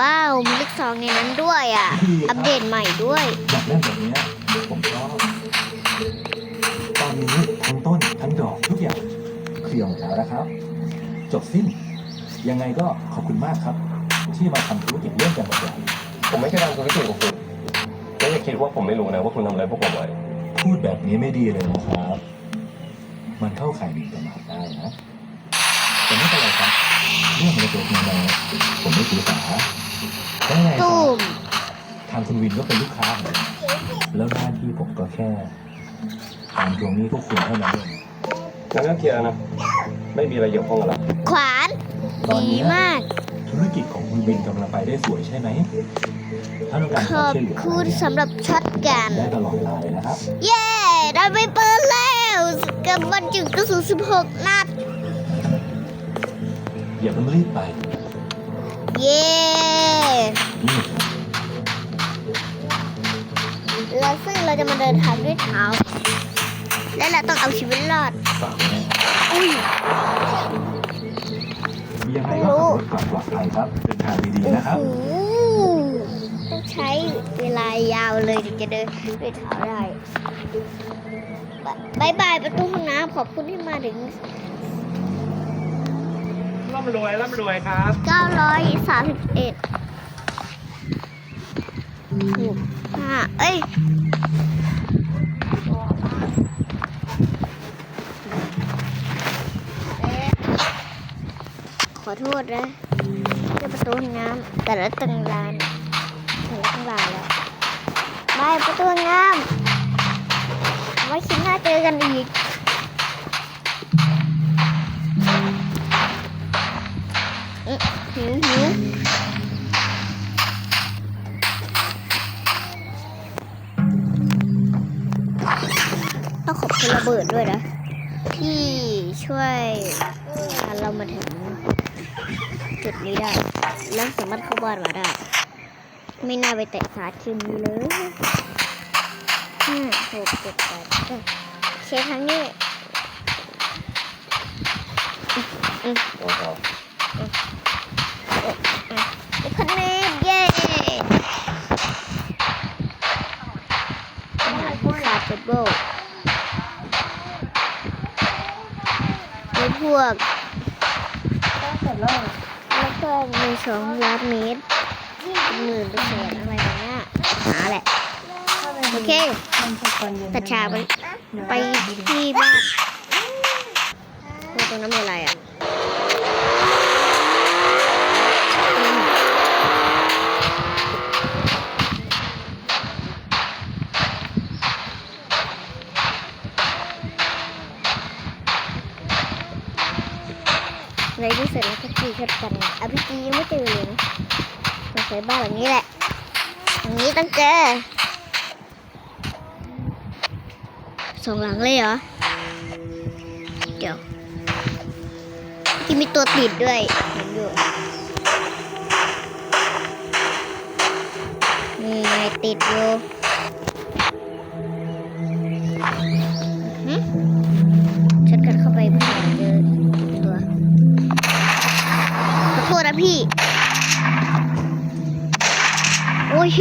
ว้าวมีเลขสองในนั้นด้วยอะ อัปเดตใหม่ด้วยอยากเล่นแบบเนี้ยผมชอบตอนนี้ทั้งต้นทั้งดอกทุกอย่างเคลียร์หมดแล้วนะครับ จบสิ้น ยังไงก็ขอบคุณมากครับ ที่มาทำธุรกิจร่วมกันแบบนี้ผมไม่เคยทำธุรกิจกับคุณแล้วอย่าคิดว่าผมไม่รู้นะว่าคุณทำอะไรพวกผมไว้พูดแบบนี้ไม่ดีเลยนะครับ มันเข้าข่ายหมิ่นประมาทได้นะแต่ไม่เป็นไรครับ เรื่องเล็กๆน้อยๆผมไม่ถือสา ได้ไงครัตูบมทางคุณวินก็เป็นลูกค้าผมแล้วหน้าที่ผมก็แค่ตามทวงหนี้พวกคุณเท่านั้นเองงั้นก็เคลียร์นะ ไม่มีอะไรเกี่ยวข้องกันแล้วขวานตอนดีนี้มาก ธุรกิจของคุณวินกำลังไปได้สวยใช่ไหมถ้าต้องการขความอบช่วยเหลือคุณสำหรับช็อตกัน ได้ตลอดเวลาเลยนะครับ เย้ ได้ไปเปิดแล้วกับบรรจุกระสุน16 นัด อย่าเพิ่งรีบไป เย้นี่ แล้วซึ่งเราจะมาเดินทางด้วยเท้า และเราต้องเอาชีวิตรอดฝากไว้นะอุ้ยยังไงก็ขับรถกลับปลอดภัยครับเดินทางดีๆนะครับโอ้โหต้องใช้เวลายาวเลยถึงจะเดินด้วยเท้าได้บายบายประตูห้องน้ำขอบคุณที่มาถึงร่ำรวยร่ำรวยครับ 931 ถูกห้าเอ้ยขอโทษนะเจ้าประตูงน้ำแต่ละตึงลานแต่ละตึงลานแล้วบายประตูงน้ำไว้คลิปหน้าเจอกันอีก เบิดด้วยนะ ที่ช่วยพาเรามาถึงจุดนี้ได้ แล้วสามารถเข้าบ้านมาได้ ไม่น่าไปแตะสาทีมนี้เลยห้าหกเจ็ดแปดเก้าเช็คครั้งนี้โอ้โห คะแนนเย้ขาดเจ็ดโบ แล้วพวกแล้วก็มีสองล้านเมตรหมื่นแสนอะไรแบบเนี้ยหาแหละ โอเคตัดฉากไปไปที่บ้านโอ้ตรงนั้นมีอะไรอะ ในที่สุดแล้วก็จีชัดกันนะอภิจียังไม่เจอเลยนะ สงสัยบ้านหลังนี้แหละหลังนี้ต้องเจอสองหลังเลยเหรอ เดี๋ยว ที่มีตัวติดด้วยเห็นอยู่นี่ไงติดอยู่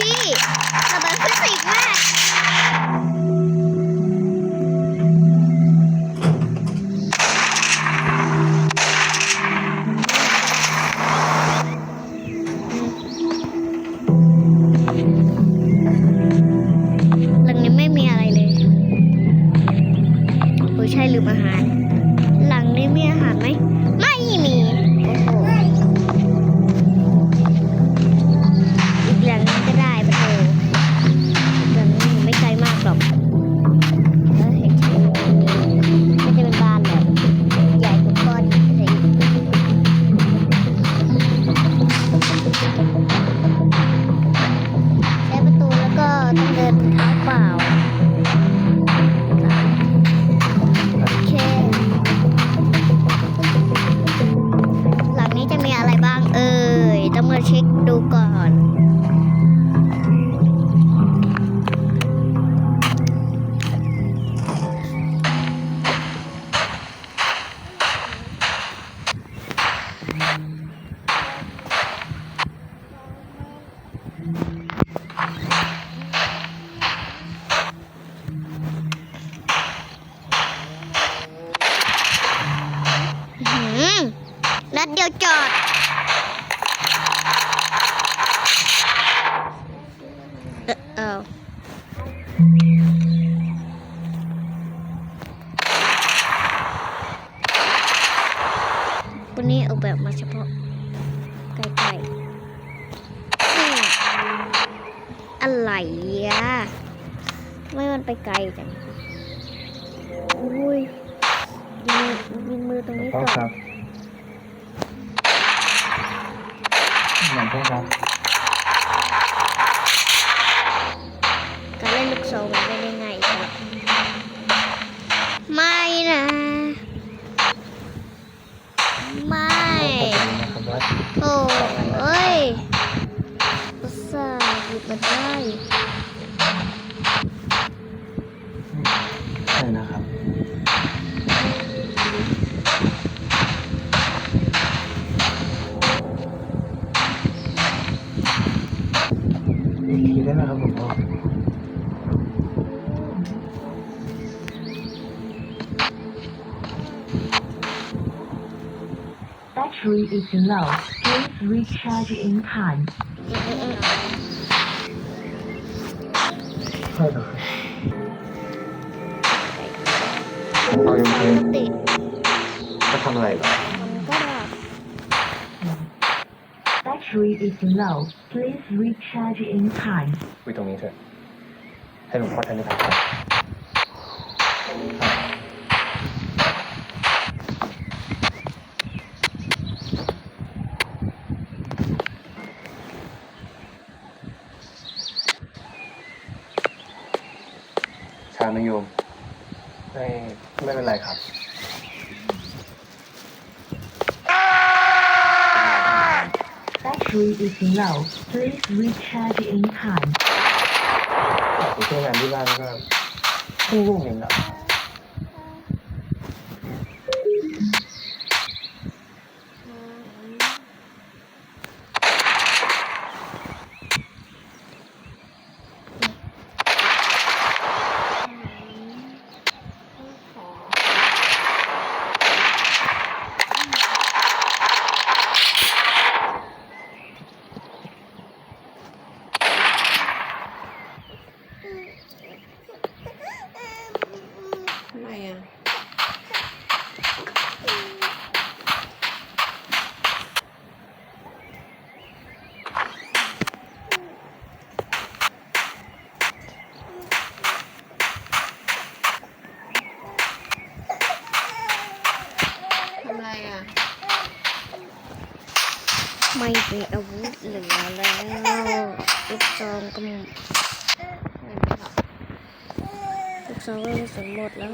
พี่ นัดเดียวจอด เออวันนี้ออกแบบมาเฉพาะไกลๆอะไรอะทำไมมันไปไกลจัง อุ้ยยิงมือตรงนี้ก่อน ว่าโอ้เอ้ยอุตส่าห์หยิบมาได้ใช่นะครับ อีกทีได้ไหมครับหลวงพ่อ Battery is low. Please recharge in time. ใช่ครับเอายังไงติด จะทำอะไรเหรอ Battery is low. Please recharge in time. คุยตรงนี้เถอะให้หลวงพ่อท่านได้พักผ่อนชาไม่โยมไม่ไม่เป็นไรครับ Battery is low. Please recharge in time. ไปช่วยงานที่บ้ องอะทำไมอะไรอะ ไม่มีอาวุธเหลือแล้วลูกซองก็หมดลูกซองก็กระสุนหมดแล้ว